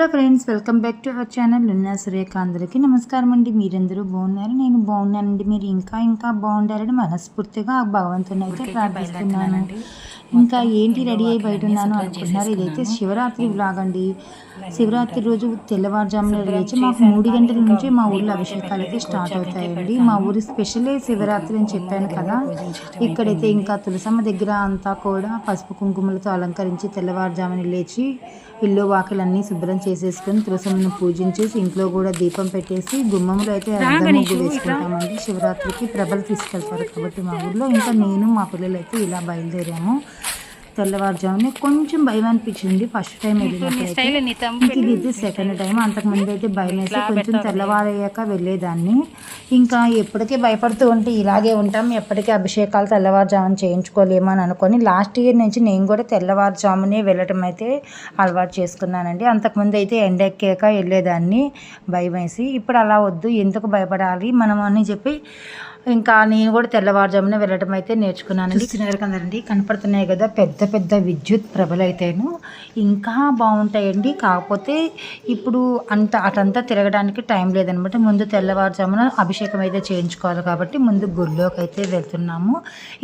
Hello friends welcome back to our channel Surekha అందరికీ నమస్కారం అండి మీరందరూ బాగున్నారు? నేను బాగున్నానండి. మీరు ఇంకా ఇంకా బాగుండాలని మనస్ఫూర్తిగా ఆ భగవంతుని అయితే ప్రార్థిస్తున్నాను. ఇంకా ఏంటి రెడీ అయి బయట ఉన్నాను అనుకుంటున్నారు? ఇదైతే శివరాత్రి వ్లాగ్ అండి శివరాత్రి రోజు తెల్లవారుజామున లేచి మాకు మూడు గంటల నుంచి మా ఊళ్ళో అభిషేకాలు అయితే స్టార్ట్ అవుతాయండి. మా ఊరి స్పెషలే శివరాత్రి అని చెప్పాను కదా. ఇక్కడైతే ఇంకా తులసమ్మ దగ్గర అంతా కూడా పసుపు కుంకుమలతో అలంకరించి తెల్లవారుజామున లేచి ఇల్లు వాకిలన్నీ శుభ్రం చేసేసుకొని తులసమ్మను పూజించేసి ఇంట్లో కూడా దీపం పెట్టేసి గుమ్మంలో అయితే ముగ్గు వేసుకుంటామండి. శివరాత్రికి ప్రభలు తీసుకెళ్తారు కాబట్టి మా ఊర్లో. ఇంకా నేను మా పిల్లలు అయితే ఇలా బయలుదేరాము. తెల్లవారుజామున కొంచెం భయం అనిపించింది ఫస్ట్ టైం వెళ్ళినప్పుడైతే ఇంక ఇది అయితే సెకండ్ టైం అంతకుముందు అయితే భయం వేసి కొంచెం తెల్లవారయ్యాక వెళ్ళేదాన్ని. ఇంకా ఎప్పటికీ భయపడుతూ ఉంటే ఇలాగే ఉంటాం. ఎప్పటికీ అభిషేకాలు తెల్లవారుజామున చేయించుకోలేమో అని అనుకొని లాస్ట్ ఇయర్ నుంచి నేను కూడా తెల్లవారుజామునే వెళ్ళటం అయితే అలవాటు చేసుకున్నానండి. అంతకుముందు అయితే ఎండెక్కాక వెళ్ళేదాన్ని. భయం వేసి ఇప్పుడు అలా వద్దు. ఎందుకు భయపడాలి? మనం అని చెప్పి ఇంకా నేను కూడా తెల్లవారుజామున వెళ్ళడం అయితే నేర్చుకున్నాను చూస్తున్నారు కదండి కనపడుతున్నాయి కదా పెద్ద పెద్ద విద్యుత్ ప్రభలు అయితేను ఇంకా బాగుంటాయండి. కాకపోతే ఇప్పుడు అంత అటంతా తిరగడానికి టైం లేదనమాట. ముందు తెల్లవారుజామున అభిషేకం అయితే చేయించుకోవాలి కాబట్టి ముందు గుడిలోకి అయితే వెళ్తున్నాము.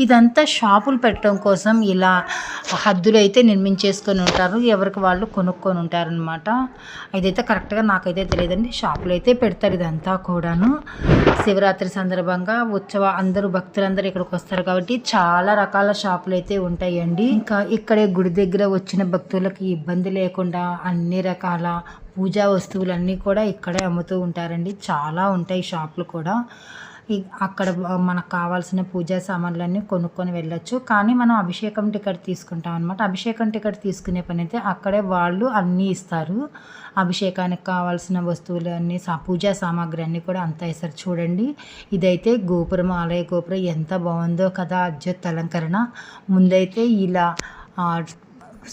ఇదంతా షాపులు పెట్టడం కోసం ఇలా హద్దులు అయితే నిర్మించేసుకొని ఉంటారు. ఎవరికి వాళ్ళు కొనుక్కొని ఉంటారనమాట. ఇదైతే కరెక్ట్గా నాకైతే తెలియదండి. షాపులు అయితే పెడతారు ఇదంతా కూడాను. శివరాత్రి సందర్భంగా ఉత్సవ అందరూ భక్తులందరూ ఇక్కడికి వస్తారు కాబట్టి చాలా రకాల షాపులు అయితే ఉంటాయండి. ఇంకా ఇక్కడే గుడి దగ్గర వచ్చిన భక్తులకు ఇబ్బంది లేకుండా అన్ని రకాల పూజా వస్తువులన్నీ కూడా ఇక్కడే అమ్ముతూ ఉంటారండి. చాలా ఉంటాయి షాపులు కూడా. అక్కడ మనకు కావాల్సిన పూజా సామాన్లన్నీ కొనుక్కొని వెళ్ళొచ్చు. కానీ మనం అభిషేకం టికెట్ తీసుకుంటాం అనమాట అభిషేకం టికెట్ తీసుకునే పని అయితే అక్కడే వాళ్ళు అన్నీ ఇస్తారు. అభిషేకానికి కావాల్సిన వస్తువులు అన్నీ సా పూజా సామాగ్రి అన్నీ కూడా అంతా ఇస్తారు. చూడండి ఇదైతే గోపురం ఆలయ గోపురం ఎంత బాగుందో కదా అద్భుత అలంకరణ. ముందైతే ఇలా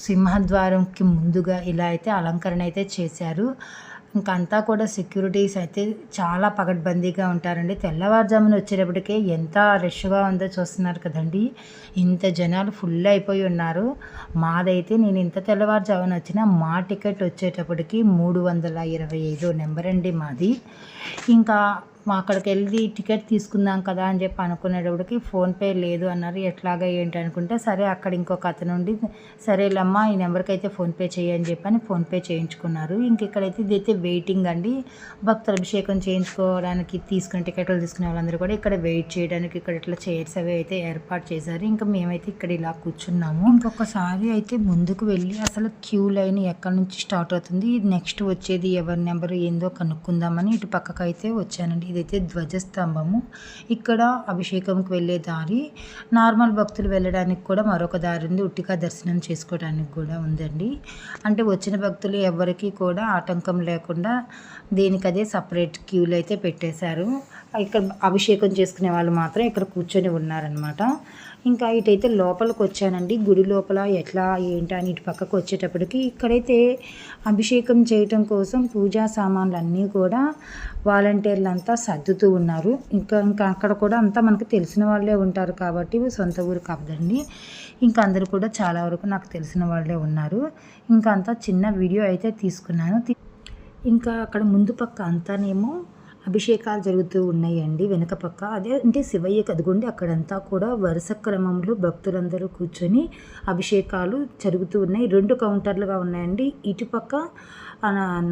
సింహద్వారంకి ముందుగా ఇలా అయితే అలంకరణ అయితే చేశారు. అంతా కూడా సెక్యూరిటీస్ అయితే చాలా పగడ్బందీగా ఉంటారండి. తెల్లవారుజామున వచ్చేటప్పటికే ఎంత రష్గా ఉందో చూస్తున్నారు కదండి. ఇంత జనాలు ఫుల్ అయిపోయి ఉన్నారు. మాదైతే నేను ఇంత తెల్లవారుజామున వచ్చిన మా టికెట్ వచ్చేటప్పటికి మూడు వందల ఇరవై ఐదు నెంబర్ అండి మాది. ఇంకా మా అక్కడికి వెళ్ళి టికెట్ తీసుకుందాం కదా అని చెప్పి అనుకునేటప్పటికి ఫోన్పే లేదు అన్నారు. ఎట్లాగా ఏంటి అనుకుంటే సరే అక్కడ ఇంకొక అతను ఉండి సరేలమ్మా ఈ నెంబర్కి అయితే ఫోన్పే చేయని చెప్పి అని ఫోన్పే చేయించుకున్నారు. ఇంక ఇక్కడైతే ఇదైతే వెయిటింగ్ అండి. భక్తుల అభిషేకం చేయించుకోవడానికి తీసుకుని టికెట్లు తీసుకునే వాళ్ళందరూ కూడా ఇక్కడ వెయిట్ చేయడానికి ఇక్కడ ఇట్లా చైర్స్ అవి అయితే ఏర్పాటు చేశారు. ఇంకా మేమైతే ఇక్కడ ఇలా కూర్చున్నాము. ఇంకొకసారి అయితే ముందుకు వెళ్ళి అసలు క్యూ లైన్ ఎక్కడి నుంచి స్టార్ట్ అవుతుంది నెక్స్ట్ వచ్చేది ఎవరి నెంబర్ ఏందో కనుక్కుందామని ఇటు పక్కకు అయితే వచ్చానండి. ఇదైతే ధ్వజస్తంభము. ఇక్కడ అభిషేకంకి వెళ్ళే దారి నార్మల్ భక్తులు వెళ్ళడానికి కూడా మరొక దారి ఉంది. ఉట్టిగా దర్శనం చేసుకోవడానికి కూడా ఉందండి. అంటే వచ్చిన భక్తులు ఎవరికి కూడా ఆటంకం లేకుండా దేనికదే సపరేట్ క్యూలు అయితే పెట్టేశారు. ఇక్కడ అభిషేకం చేసుకునే వాళ్ళు మాత్రం ఇక్కడ కూర్చొని ఉన్నారనమాట ఇంకా ఇటైతే లోపలికి వచ్చానండి గుడి లోపల ఎట్లా ఏంటి అని ఇటు పక్కకు వచ్చేటప్పటికి ఇక్కడైతే అభిషేకం చేయటం కోసం పూజా సామాన్లు అన్నీ కూడా వాలంటీర్లు అంతా సర్దుతూ ఉన్నారు. ఇంకా ఇంకా అక్కడ కూడా అంతా మనకు తెలిసిన వాళ్ళే ఉంటారు కాబట్టి సొంత ఊరు కాదండి. ఇంకా అందరూ కూడా చాలా వరకు నాకు తెలిసిన వాళ్ళే ఉన్నారు. ఇంకా అంతా చిన్న వీడియో అయితే తీసుకున్నాను. ఇంకా అక్కడ ముందు పక్క అంతానేమో అభిషేకాలు జరుగుతూ ఉన్నాయండి వెనక పక్క. అదే అంటే శివయ్య అదిగోండి అక్కడంతా కూడా వరుస క్రమంలో భక్తులందరూ కూర్చొని అభిషేకాలు జరుగుతూ ఉన్నాయి. రెండు కౌంటర్లుగా ఉన్నాయండి. ఇటుపక్క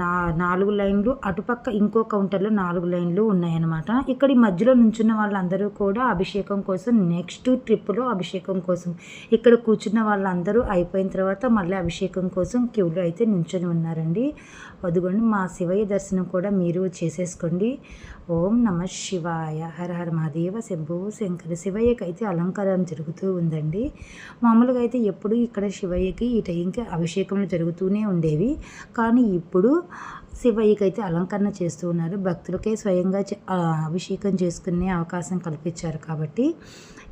నా నాలుగు లైన్లు అటుపక్క ఇంకో కౌంటర్లో నాలుగు లైన్లు ఉన్నాయన్నమాట. ఇక్కడ ఈ మధ్యలో నుంచున్న వాళ్ళందరూ కూడా అభిషేకం కోసం నెక్స్ట్ ట్రిప్లో అభిషేకం కోసం ఇక్కడ కూర్చున్న వాళ్ళందరూ అయిపోయిన తర్వాత మళ్ళీ అభిషేకం కోసం క్యూలో అయితే నించొని ఉన్నారండి. అదిగోండి మా శివయ్య దర్శనం కూడా మీరు చేసేసుకోండి. ఓం నమ శివాయ. హర హర మహాదేవ శంభు శంకర. శివయ్యకి అయితే అలంకారం జరుగుతూ ఉందండి. మామూలుగా అయితే ఎప్పుడు ఇక్కడ శివయ్యకి ఈ టైంకి అభిషేకములు జరుగుతూనే ఉండేవి. కానీ ఇప్పుడు శివయ్యకి అయితే అలంకరణ చేస్తూ ఉన్నారు. భక్తులకే స్వయంగా అభిషేకం చేసుకునే అవకాశం కల్పించారు కాబట్టి.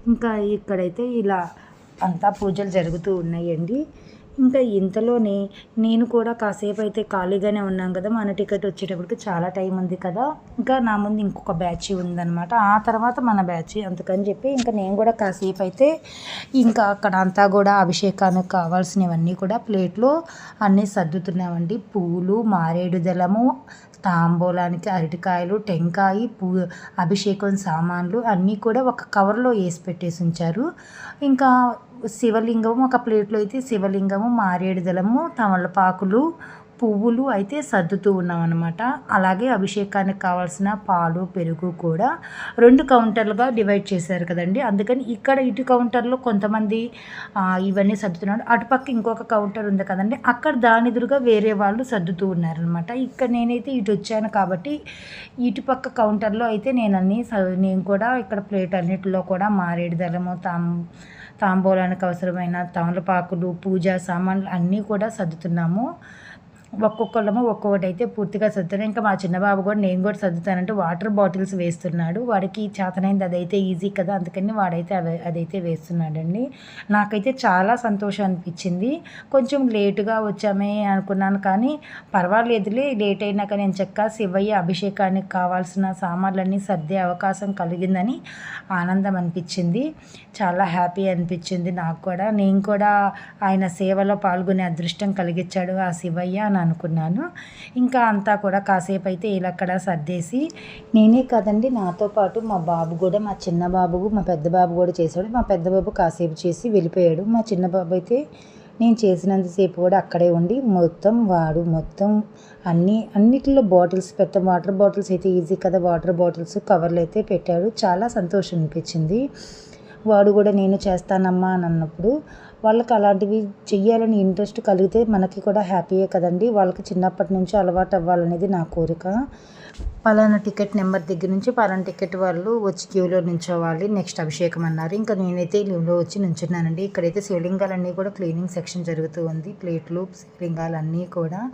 ఇంకా ఇక్కడైతే ఇలా అంతా పూజలు జరుగుతూ ఉన్నాయండి. ఇంకా ఇంతలోనే నేను కూడా కాసేపు అయితే ఖాళీగానే ఉన్నాను కదా మన టికెట్ వచ్చేటప్పటికి చాలా టైం ఉంది కదా. ఇంకా నా ముందు ఇంకొక బ్యాచ్ ఉందనమాట ఆ తర్వాత మన బ్యాచ్ అందుకని చెప్పి ఇంకా నేను కూడా కాసేపు అయితే ఇంకా అక్కడ అంతా కూడా అభిషేకానికి కావాల్సినవన్నీ కూడా ప్లేట్లో అన్నీ సర్దుతున్నామండి. పూలు మారేడు దళము తాంబూలానికి అరటికాయలు టెంకాయ పూ అభిషేకం సామాన్లు అన్నీ కూడా ఒక కవర్లో వేసి పెట్టేసి ఉంచారు. ఇంకా శివలింగము ఒక ప్లేట్లో అయితే శివలింగము మారేడుదలము తమలపాకులు పువ్వులు అయితే సర్దుతూ ఉన్నాం అనమాట అలాగే అభిషేకానికి కావాల్సిన పాలు పెరుగు కూడా రెండు కౌంటర్లుగా డివైడ్ చేశారు కదండి. అందుకని ఇక్కడ ఇటు కౌంటర్లో కొంతమంది ఇవన్నీ సర్దుతున్నారు. అటుపక్క ఇంకొక కౌంటర్ ఉంది కదండి. అక్కడ దాని ఎదురుగా వేరే వాళ్ళు సర్దుతూ ఉన్నారనమాట ఇక్కడ నేనైతే ఇటు వచ్చాను కాబట్టి ఇటుపక్క కౌంటర్లో అయితే నేను అన్ని నేను కూడా ఇక్కడ ప్లేట్ అన్నిటిలో కూడా మారేడుదలము తాము తాంబూలానికి అవసరమైన తమలపాకులు పూజా సామాన్లు అన్నీ కూడా సర్దుతున్నాము. ఒక్కొక్కళ్ళము ఒక్కొక్కటి అయితే పూర్తిగా సర్దుతాను ఇంకా మా చిన్న బాబు కూడా నేను కూడా సర్దుతానంటే వాటర్ బాటిల్స్ వేస్తున్నాడు. వాడికి చేతనైంది అదైతే ఈజీ కదా అందుకని వాడైతే అవి అదైతే వేస్తున్నాడండి. నాకైతే చాలా సంతోషం అనిపించింది. కొంచెం లేటుగా వచ్చామే అనుకున్నాను కానీ పర్వాలేదులే లేట్ అయినా కానీ నేను చెక్క శివయ్య అభిషేకానికి కావాల్సిన సామాన్లన్నీ సర్దే అవకాశం కలిగిందని ఆనందం అనిపించింది. చాలా హ్యాపీ అనిపించింది నాకు కూడా. నేను కూడా ఆయన సేవలో పాల్గొనే అదృష్టం కలిగించాడు ఆ శివయ్య. అని అనుకున్నాను. ఇంకా అంతా కూడా కాసేపు అయితే ఇలాక్కడ సర్దేసి నేనే కదండి నాతో పాటు మా బాబు కూడా మా చిన్న బాబు మా పెద్ద బాబు కూడా చేశాడు మా పెద్ద బాబు కాసేపు చేసి వెళ్ళిపోయాడు. మా చిన్న బాబు అయితే నేను చేసినంతసేపు కూడా అక్కడే ఉండి మొత్తం వాడు మొత్తం అన్ని అన్నిటిలో బాటిల్స్ పెట్టాం వాటర్ బాటిల్స్ అయితే ఈజీ కదా వాటర్ బాటిల్స్ కవర్లు అయితే పెట్టాడు. చాలా సంతోషం అనిపించింది. వాడు కూడా నేను చేస్తానమ్మా అని అన్నప్పుడు వాళ్ళకి అలాంటివి చెయ్యాలని ఇంట్రెస్ట్ కలిగితే మనకి కూడా హ్యాపీయే కదండి. వాళ్ళకి చిన్నప్పటి నుంచి అలవాటు అవ్వాలనేది నా కోరిక. పలానా టికెట్ నెంబర్ దగ్గర నుంచి పలానా టికెట్ వాళ్ళు వచ్చి క్యూలో నించోవాలి నెక్స్ట్ అభిషేకం అన్నారు. ఇంకా నేనైతే లీవ్లో వచ్చి నించున్నానండి ఇక్కడైతే శివలింగాలన్నీ కూడా క్లీనింగ్ సెక్షన్ జరుగుతూ ఉంది. ప్లేట్లు శివలింగాలన్నీ కూడా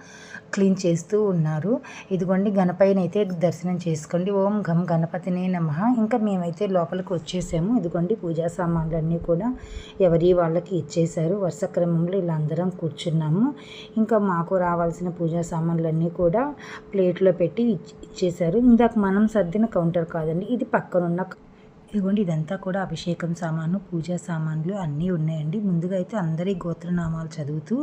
క్లీన్ చేస్తూ ఉన్నారు. ఇదిగోండి గణపైన అయితే దర్శనం చేసుకోండి. ఓం గం గణపతినే నమ. ఇంకా మేమైతే లోపలికి వచ్చేసాము. ఇదిగోండి పూజా సామాన్లు అన్నీ కూడా ఎవరి వాళ్ళకి ఇచ్చేశారు. వరుస క్రమంలో ఇలా అందరం కూర్చున్నాము. ఇంకా మాకు రావాల్సిన పూజా సామాన్లన్నీ కూడా ప్లేట్లో పెట్టి ఇచ్- ఇచ్చేశారు ఇందాక మనం సర్దిన కౌంటర్ కాదండి ఇది పక్కనున్న ఇదిగోండి ఇదంతా కూడా అభిషేకం సామాను పూజా సామాన్లు అన్నీ ఉన్నాయండి. ముందుగా అయితే అందరి గోత్రనామాలు చదువుతూ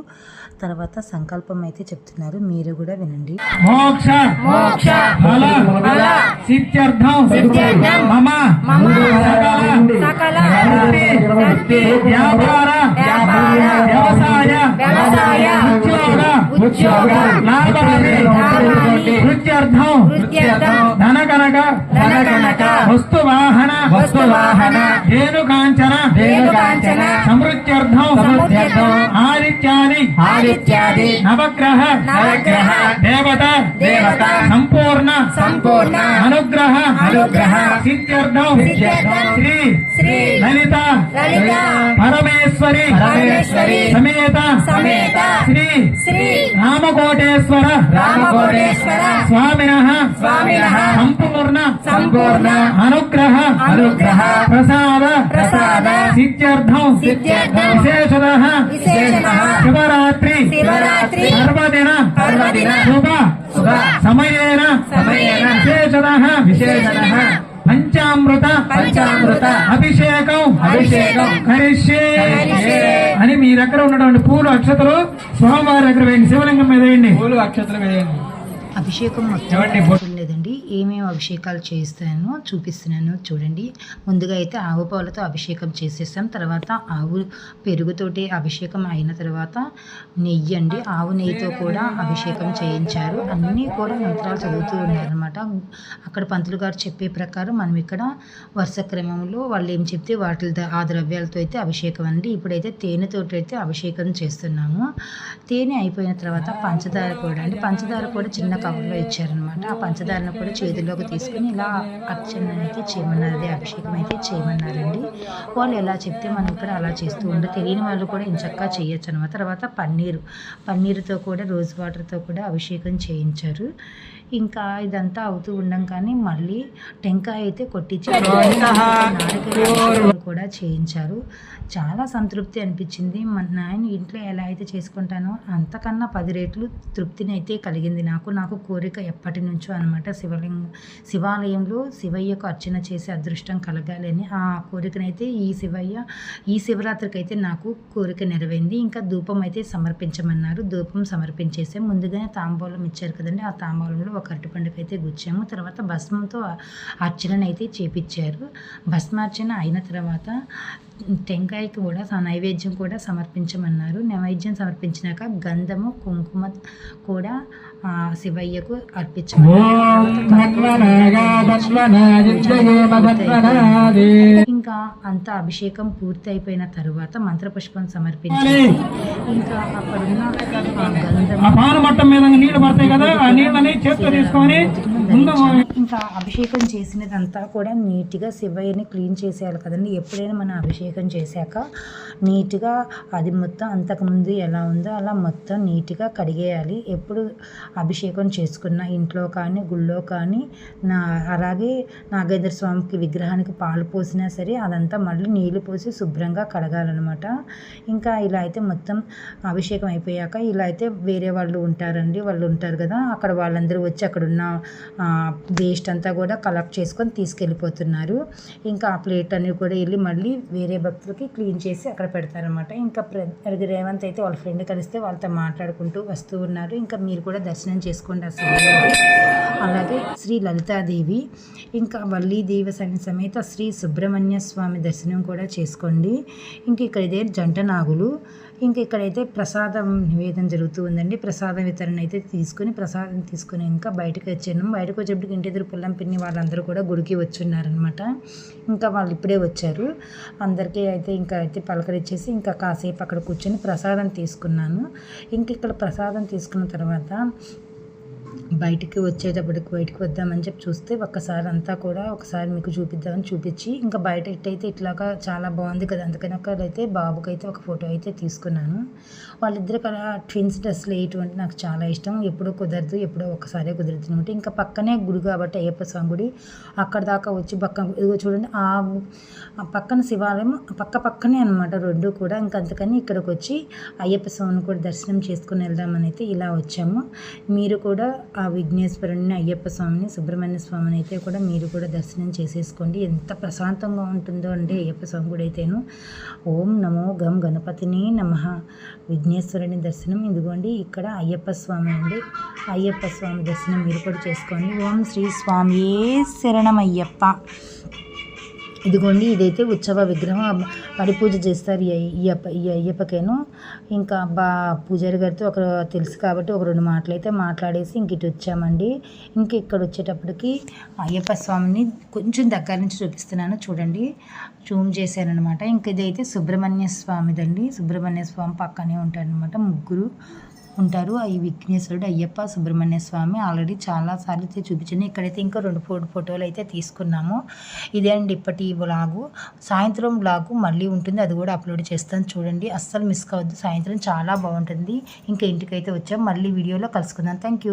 తర్వాత సంకల్పం అయితే చెప్తున్నారు. మీరు కూడా వినండి. మోక్ష మోక్ష ఫల ఫల సిద్ధ్యర్థం సిద్ధ్యర్థం మమ మమ సకల సకల వృత్తి వృత్తి వ్యాపార వ్యాపార వ్యవసాయ వ్యవసాయ ఉద్యోగ వాహన ధేను కాంచన ధేను కాంచన సమృద్ధ్యర్థం సమృద్ధ్యర్థం ఆదిత్యాది ఆదిత్యాది నవగ్రహ నవగ్రహ దేవత దేవత సంపూర్ణ సంపూర్ణ అనుగ్రహ అనుగ్రహ సిద్ధ్యర్థం సిద్ధ్యర్థం శ్రీ శ్రీ లలిత లలిత పరమేశ్వరి పరమేశ్వరి సమేత సమేత శ్రీ శ్రీ రామకోటేశ్వర రామకోటేశ్వర స్వామిన స్వామిన సంపూర్ణ సంపూర్ణ అనుగ్రహ అనుగ్రహ ప్రసాద ప్రసాద సిద్ధ్యర్థం సిద్ధ్యర్థం విశేషద విశేషద శివరాత్రి శివరాత్రి సర్వదిన సర్వదిన శుభ శుభ సమయేన సమయేన అభిషేకం అభిషేకం కరిష్యే అని మీ దగ్గర ఉన్నటువంటి పూలు అక్షతలు స్వామివారి దగ్గర వేయండి శివలింగం మీద వేయండి. పూలు అక్షతలు వేయండి. అభిషేకం మొత్తం ఏమేమి అభిషేకాలు చేస్తానో చూపిస్తున్నాను చూడండి. ముందుగా అయితే ఆవు పాలతో అభిషేకం చేసేసాం తర్వాత ఆవు పెరుగుతోటి అభిషేకం అయిన తర్వాత నెయ్యి అండి. ఆవు నెయ్యితో కూడా అభిషేకం చేయించారు. అన్నీ కూడా మంత్రాలు చదువుతూ ఉన్నారనమాట అక్కడ పంతులు గారు చెప్పే ప్రకారం మనం ఇక్కడ వరుస క్రమంలో వాళ్ళు ఏం చెప్తే వాటి ఆ ద్రవ్యాలతో అయితే అభిషేకం అండి. ఇప్పుడైతే తేనెతోటి అయితే అభిషేకం చేస్తున్నాము. తేనె అయిపోయిన తర్వాత పంచదార కూడా అండి. పంచదార కూడా చిన్న కవర్లో ఇచ్చారనమాట ఆ పంచదారను కూడా చేతిలోకి తీసుకుని ఇలా అర్చన అయితే చేయమన్నారు అదే అభిషేకం అయితే చేయమన్నారండి. వాళ్ళు ఎలా చెప్తే మనం ఇక్కడ అలా చేస్తూ ఉండే తెలియని వాళ్ళు కూడా ఇంచక్కా చేయొచ్చు అనమాట తర్వాత పన్నీరు. పన్నీరుతో కూడా రోజ్ వాటర్తో కూడా అభిషేకం చేయించారు. ఇంకా ఇదంతా అవుతూ ఉండం కానీ మళ్ళీ టెంకాయ అయితే కొట్టించి కూడా చేయించారు. చాలా సంతృప్తి అనిపించింది. మన నాయన ఇంట్లో ఎలా అయితే చేసుకుంటానో అంతకన్నా పది రేట్లు తృప్తిని అయితే కలిగింది నాకు. నాకు కోరిక ఎప్పటి నుంచో అనమాట శివలింగ శివాలయంలో శివయ్యకు అర్చన చేసే అదృష్టం కలగాలి అని ఆ కోరికనైతే ఈ శివయ్య ఈ శివరాత్రికి అయితే నాకు కోరిక నెరవేరింది. ఇంకా ధూపం అయితే సమర్పించమన్నారు. ధూపం సమర్పించేసే ముందుగానే తాంబూలం ఇచ్చారు కదండి. ఆ తాంబూలంలో ఒక అరటిపండుకి అయితే గుచ్చాము. తర్వాత భస్మంతో అర్చనను అయితే చేపించారు భస్మార్చన అయిన తర్వాత టెంకాయకి కూడా నైవేద్యం కూడా సమర్పించమన్నారు. నైవేద్యం సమర్పించినాక గంధము కుంకుమ కూడా ఆ, శివయ్యకు అర్పించమన్నారు. ధన్వనాది ఇంకా అంత అభిషేకం పూర్తి అయిపోయిన తరువాత మంత్రపుష్పం సమర్పించి ఇంకా అక్కడున్న గంధం మీద నీళ్ళు పడతాయి కదా ఆ నీళ్ళని తీసుకొని ఇంకా అభిషేకం చేసినదంతా కూడా నీట్గా శివయ్యని క్లీన్ చేసేయాలి కదండి. ఎప్పుడైనా మనం అభిషేకం చేశాక నీట్గా అది మొత్తం అంతకుముందు ఎలా ఉందో అలా మొత్తం నీట్గా కడిగేయాలి. ఎప్పుడు అభిషేకం చేసుకున్న ఇంట్లో కానీ గుళ్ళో కానీ నా అలాగే నాగేంద్ర స్వామికి విగ్రహానికి పాలు పోసినా సరే అదంతా మళ్ళీ నీళ్ళు పోసి శుభ్రంగా కడగాలన్నమాట. ఇంకా ఇలా అయితే మొత్తం అభిషేకం అయిపోయాక ఇలా అయితే వేరే వాళ్ళు ఉంటారండి. వాళ్ళు ఉంటారు కదా అక్కడ వాళ్ళందరూ వచ్చి అక్కడ ఉన్న వేస్ట్ అంతా కూడా కలెక్ట్ చేసుకొని తీసుకెళ్ళిపోతున్నారు. ఇంకా ఆ ప్లేట్ అన్ని కూడా వెళ్ళి మళ్ళీ వేరే భక్తులకి క్లీన్ చేసి అక్కడ పెడతారనమాట ఇంకా రేవంత్ అయితే వాళ్ళ ఫ్రెండ్ కలిస్తే వాళ్ళతో మాట్లాడుకుంటూ వస్తూ ఉన్నారు. ఇంకా మీరు కూడా దర్శనం చేసుకోండి అసలు అలాగే శ్రీ లలితాదేవి ఇంకా వల్లీదేవి సమేత శ్రీ సుబ్రహ్మణ్య స్వామి దర్శనం కూడా చేసుకోండి. ఇంక ఇక్కడ ఇదే జంట నాగులు. ఇంక ఇక్కడైతే ప్రసాదం నివేదన జరుగుతూ ఉందండి. ప్రసాదం వితరణ అయితే తీసుకొని ప్రసాదం తీసుకొని ఇంకా బయటకు వచ్చాను బయటకు వచ్చేప్పటికి ఇంటి ఎదురు పుల్లం పిన్ని వాళ్ళందరూ కూడా గుడికి వచ్చున్నారనమాట ఇంకా వాళ్ళు ఇప్పుడే వచ్చారు. అందరికీ అయితే ఇంకా అయితే పలకరించేసి ఇంకా కాసేపు అక్కడ కూర్చొని ప్రసాదం తీసుకున్నాను. ఇంక ఇక్కడ ప్రసాదం తీసుకున్న తర్వాత బయటికి వచ్చేటప్పటికి బయటికి వద్దామని చెప్పి చూస్తే ఒక్కసారి అంతా కూడా ఒకసారి మీకు చూపిద్దామని చూపించి ఇంకా బయట ఇట్టయితే ఇట్లాగా చాలా బాగుంది కదా. అందుకని ఒకరైతే బాబుకి అయితే ఒక ఫోటో అయితే తీసుకున్నాను. వాళ్ళిద్దరు కదా ట్విన్స్ డ్రెస్లు వేయటువంటి నాకు చాలా ఇష్టం. ఎప్పుడో కుదరదు ఎప్పుడో ఒకసారి కుదురుతుంది అనమాట. ఇంకా పక్కనే గుడి కాబట్టి అయ్యప్ప స్వామి గుడి అక్కడ దాకా వచ్చి పక్క ఇదిగో చూడండి ఆ ఆ పక్కన శివాలయం పక్క పక్కనే అనమాట రెండు కూడా. ఇంకా అందుకని ఇక్కడికి వచ్చి అయ్యప్ప స్వామిని కూడా దర్శనం చేసుకుని వెళ్దామని అయితే ఇలా వచ్చాము. మీరు కూడా ఆ విఘ్నేశ్వరుని అయ్యప్ప స్వామిని సుబ్రహ్మణ్య స్వామిని అయితే కూడా మీరు కూడా దర్శనం చేసేసుకోండి. ఎంత ప్రశాంతంగా ఉంటుందో అండి అయ్యప్ప స్వామి కూడా అయితేను. ఓం నమో గం గణపతిని నమ. విఘ్నేశ్వరుని దర్శనం ఇదిగోండి ఇక్కడ అయ్యప్ప స్వామి అండి. అయ్యప్ప స్వామి దర్శనం మీరు కూడా చేసుకోండి. ఓం శ్రీ స్వామియే శరణమయ్యప్ప. ఇదిగోండి ఇదైతే ఉత్సవ విగ్రహం. పడి పూజ చేస్తారు ఈ అయ్యప్ప ఈ అయ్యప్పకేను. ఇంకా బా పూజారి గారితో ఒక తెలుసు కాబట్టి ఒక రెండు మాటలు అయితే మాట్లాడేసి ఇంక ఇటు వచ్చామండి. ఇంక ఇక్కడ వచ్చేటప్పటికి అయ్యప్ప స్వామిని కొంచెం దగ్గర నుంచి చూపిస్తున్నాను చూడండి. జూమ్ చేశానమాట ఇంక ఇదైతే సుబ్రహ్మణ్య స్వామిదండి. సుబ్రహ్మణ్య స్వామి పక్కనే ఉంటారనమాట ముగ్గురు. ఉంటారు. ఈ విఘ్నేశ్వరుడు అయ్యప్ప సుబ్రహ్మణ్య స్వామి ఆల్రెడీ చాలాసార్లు అయితే చూపించాను ఇక్కడైతే ఇంకా రెండు ఫోటో ఫోటోలు అయితే తీసుకున్నాము. ఇదే అండి ఇప్పటి బ్లాగు సాయంత్రం బ్లాగు మళ్ళీ ఉంటుంది. అది కూడా అప్లోడ్ చేస్తాను. చూడండి. అస్సలు మిస్ కావద్దు. సాయంత్రం చాలా బాగుంటుంది. ఇంకా ఇంటికైతే వచ్చాం. మళ్ళీ వీడియోలో కలుసుకుందాం. Thank you.